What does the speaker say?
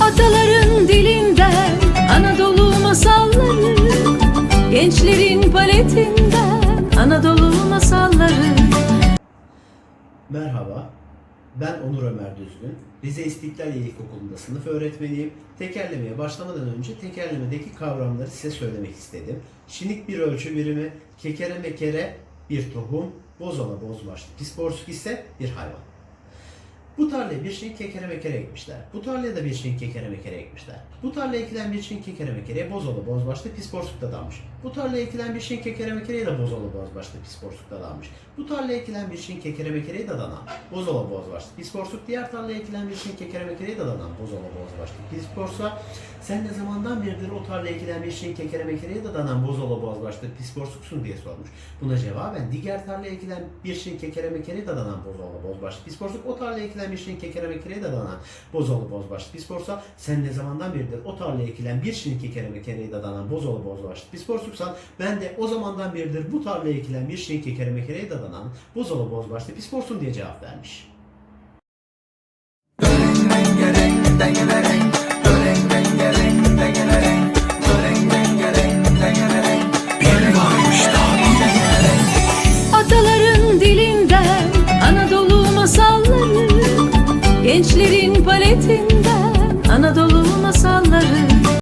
Ataların dilinden Anadolu masalları Gençlerin paletinden Anadolu masalları. Merhaba, ben Onur Ömer Düzgün. Rize İstiklal İlkokulu'nda sınıf öğretmeniyim. Tekerlemeye başlamadan önce tekerlemedeki kavramları size söylemek istedim. Şinik bir ölçü birimi, kekere mekere bir tohum, bozola bozbaşlı, pis borsuk ise bir hayvan. Bu tarlaya bir şin kekere mekere ekmişler. Bu tarlaya da bir şin kekere mekere ekmişler. Bu tarlaya ekilen bir şin kekere mekereye bozola bozbaşlı pis borsukta dalmış. Bu tarlaya ekilen bir şin kekere mekereye de bozola bozbaşlı pis borsukta dalmış. Bu tarlaya ekilen bir şin kekere mekereye de danan. Bozola bozbaşlı pis borsuk. Diğer tarlaya ekilen bir şin kekere mekereye de danan. Bozola bozbaşlı pis borsuğa. Sen ne zamandan beridir o tarlaya ekilen bir şin kekere mekereye de danan. Bozola bozbaşlı pis borsuksun diye sormuş. Buna cevaben diğer tarlaya ekilen bir şin kekere mekereye de danan. Bozola bozbaşlı pis borsuk. O tarlaya ekilen bir şin kekere mekereye de danan. Bozola bozbaşlı pis borsa. Sen ne zamandan beridir o tarlaya ekilen bir şin kekere mekereye de danan. Bozola bozbaşlı pis borsuksan ben de o zamandan beridir bu tarlaya ekilen bir şin kekere mekereye de danan. Bozola bozbaşlı pis borsun diye cevap vermiş. Ataların Anadolu masalları.